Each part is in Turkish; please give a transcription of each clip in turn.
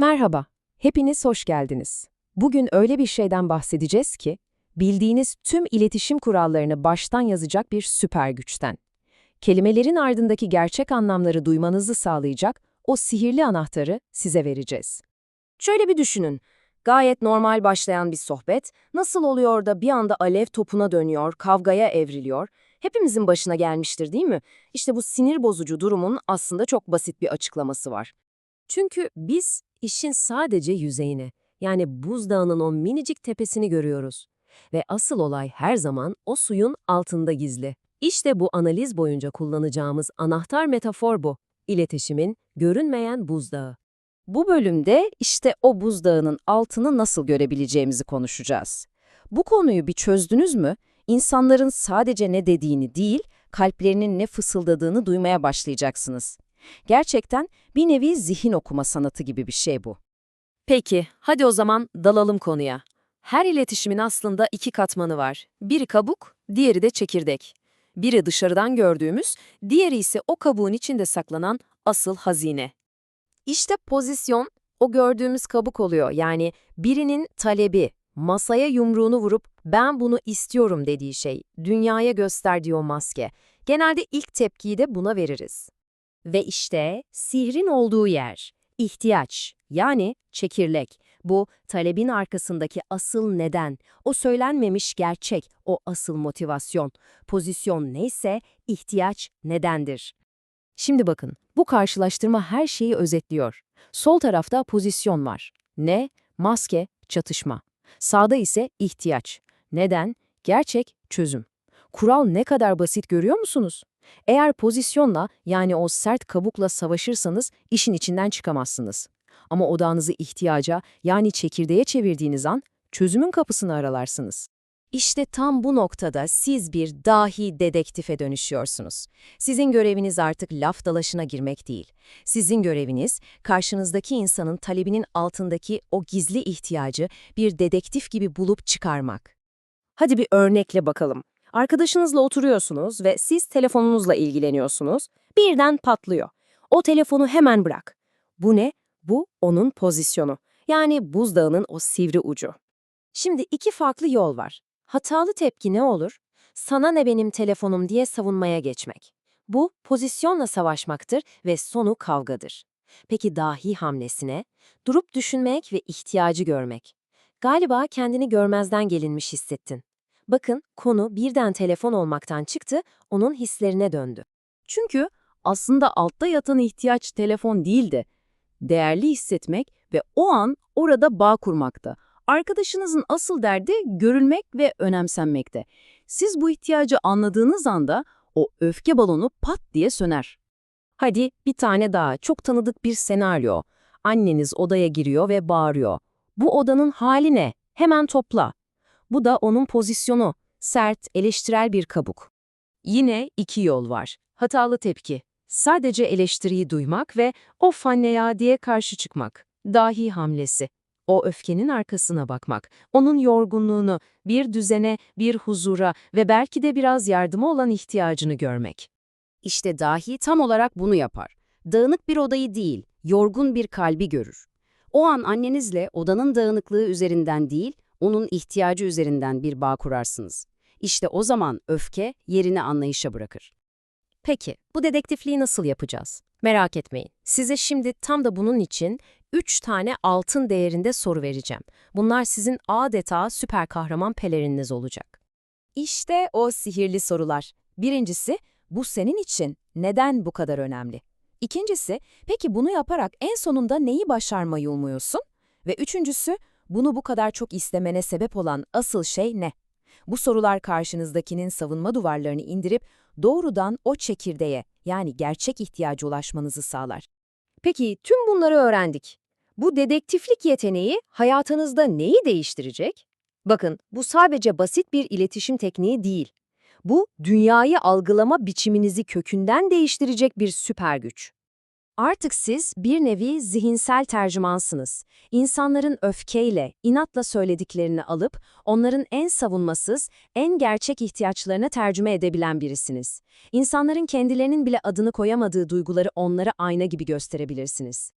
Merhaba, hepiniz hoş geldiniz. Bugün öyle bir şeyden bahsedeceğiz ki, bildiğiniz tüm iletişim kurallarını baştan yazacak bir süper güçten. Kelimelerin ardındaki gerçek anlamları duymanızı sağlayacak o sihirli anahtarı size vereceğiz. Şöyle bir düşünün. Gayet normal başlayan bir sohbet, nasıl oluyor da bir anda alev topuna dönüyor, kavgaya evriliyor? Hepimizin başına gelmiştir değil mi? İşte bu sinir bozucu durumun aslında çok basit bir açıklaması var. Çünkü biz işin sadece yüzeyini, yani buzdağının o minicik tepesini görüyoruz. Ve asıl olay her zaman o suyun altında gizli. İşte bu analiz boyunca kullanacağımız anahtar metafor bu. İletişimin görünmeyen buzdağı. Bu bölümde işte o buzdağının altını nasıl görebileceğimizi konuşacağız. Bu konuyu bir çözdünüz mü? İnsanların sadece ne dediğini değil, kalplerinin ne fısıldadığını duymaya başlayacaksınız. Gerçekten bir nevi zihin okuma sanatı gibi bir şey bu. Peki, hadi o zaman dalalım konuya. Her iletişimin aslında iki katmanı var. Biri kabuk, diğeri de çekirdek. Biri dışarıdan gördüğümüz, diğeri ise o kabuğun içinde saklanan asıl hazine. İşte pozisyon o gördüğümüz kabuk oluyor. Yani birinin talebi, masaya yumruğunu vurup ben bunu istiyorum dediği şey, dünyaya gösterdiği o maske. Genelde ilk tepkiyi de buna veririz. Ve işte sihrin olduğu yer, ihtiyaç yani çekirdek. Bu talebin arkasındaki asıl neden, o söylenmemiş gerçek, o asıl motivasyon. Pozisyon neyse ihtiyaç nedendir. Şimdi bakın, bu karşılaştırma her şeyi özetliyor. Sol tarafta pozisyon var. Ne? Maske, çatışma. Sağda ise ihtiyaç. Neden? Gerçek, çözüm. Kural ne kadar basit görüyor musunuz? Eğer pozisyonla yani o sert kabukla savaşırsanız işin içinden çıkamazsınız. Ama odağınızı ihtiyaca yani çekirdeğe çevirdiğiniz an çözümün kapısını aralarsınız. İşte tam bu noktada siz bir dahi dedektife dönüşüyorsunuz. Sizin göreviniz artık laf dalaşına girmek değil. Sizin göreviniz karşınızdaki insanın talebinin altındaki o gizli ihtiyacı bir dedektif gibi bulup çıkarmak. Hadi bir örnekle bakalım. Arkadaşınızla oturuyorsunuz ve siz telefonunuzla ilgileniyorsunuz. Birden patlıyor. O telefonu hemen bırak. Bu ne? Bu onun pozisyonu. Yani buzdağının o sivri ucu. Şimdi iki farklı yol var. Hatalı tepki ne olur? Sana ne benim telefonum diye savunmaya geçmek. Bu pozisyonla savaşmaktır ve sonu kavgadır. Peki dahi hamlesine? Durup düşünmek ve ihtiyacı görmek. Galiba kendini görmezden gelinmiş hissettin. Bakın konu birden telefon olmaktan çıktı, onun hislerine döndü. Çünkü aslında altta yatan ihtiyaç telefon değildi. Değerli hissetmek ve o an orada bağ kurmakta. Arkadaşınızın asıl derdi görülmek ve önemsenmekte. Siz bu ihtiyacı anladığınız anda o öfke balonu pat diye söner. Hadi bir tane daha çok tanıdık bir senaryo. Anneniz odaya giriyor ve bağırıyor. Bu odanın hali ne? Hemen topla. Bu da onun pozisyonu. Sert, eleştirel bir kabuk. Yine iki yol var. Hatalı tepki. Sadece eleştiriyi duymak ve of anne ya diye karşı çıkmak. Dahi hamlesi. O öfkenin arkasına bakmak, onun yorgunluğunu, bir düzene, bir huzura ve belki de biraz yardıma olan ihtiyacını görmek. İşte dahi tam olarak bunu yapar. Dağınık bir odayı değil, yorgun bir kalbi görür. O an annenizle odanın dağınıklığı üzerinden değil, onun ihtiyacı üzerinden bir bağ kurarsınız. İşte o zaman öfke yerini anlayışa bırakır. Peki, bu dedektifliği nasıl yapacağız? Merak etmeyin. Size şimdi tam da bunun için 3 tane altın değerinde soru vereceğim. Bunlar sizin adeta süper kahraman pelerininiz olacak. İşte o sihirli sorular. Birincisi, bu senin için neden bu kadar önemli? İkincisi, peki bunu yaparak en sonunda neyi başarmayı umuyorsun? Ve üçüncüsü, bunu bu kadar çok istemene sebep olan asıl şey ne? Bu sorular karşınızdakinin savunma duvarlarını indirip doğrudan o çekirdeğe yani gerçek ihtiyacı ulaşmanızı sağlar. Peki tüm bunları öğrendik. Bu dedektiflik yeteneği hayatınızda neyi değiştirecek? Bakın bu sadece basit bir iletişim tekniği değil. Bu dünyayı algılama biçiminizi kökünden değiştirecek bir süper güç. Artık siz bir nevi zihinsel tercümansınız. İnsanların öfkeyle, inatla söylediklerini alıp onların en savunmasız, en gerçek ihtiyaçlarına tercüme edebilen birisiniz. İnsanların kendilerinin bile adını koyamadığı duyguları onlara ayna gibi gösterebilirsiniz.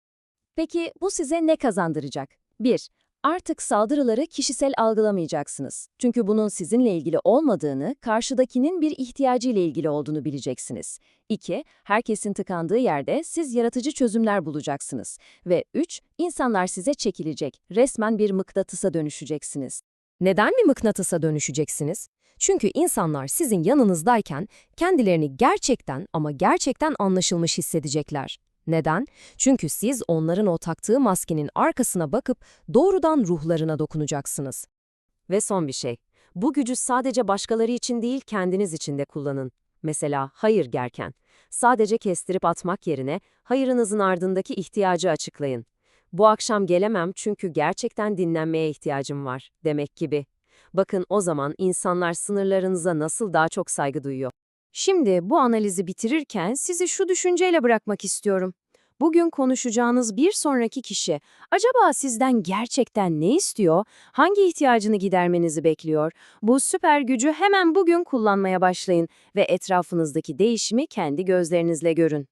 Peki bu size ne kazandıracak? 1. Artık saldırıları kişisel algılamayacaksınız. Çünkü bunun sizinle ilgili olmadığını, karşıdakinin bir ihtiyacı ile ilgili olduğunu bileceksiniz. 2. Herkesin tıkandığı yerde siz yaratıcı çözümler bulacaksınız. Ve 3. insanlar size çekilecek. Resmen bir mıknatısa dönüşeceksiniz. Neden mi mıknatısa dönüşeceksiniz? Çünkü insanlar sizin yanınızdayken kendilerini gerçekten ama gerçekten anlaşılmış hissedecekler. Neden? Çünkü siz onların o taktığı maskenin arkasına bakıp doğrudan ruhlarına dokunacaksınız. Ve son bir şey. Bu gücü sadece başkaları için değil kendiniz için de kullanın. Mesela hayır gerken. Sadece kestirip atmak yerine hayırınızın ardındaki ihtiyacı açıklayın. Bu akşam gelemem çünkü gerçekten dinlenmeye ihtiyacım var demek gibi. Bakın o zaman insanlar sınırlarınıza nasıl daha çok saygı duyuyor. Şimdi bu analizi bitirirken sizi şu düşünceyle bırakmak istiyorum. Bugün konuşacağınız bir sonraki kişi acaba sizden gerçekten ne istiyor, hangi ihtiyacını gidermenizi bekliyor? Bu süper gücü hemen bugün kullanmaya başlayın ve etrafınızdaki değişimi kendi gözlerinizle görün.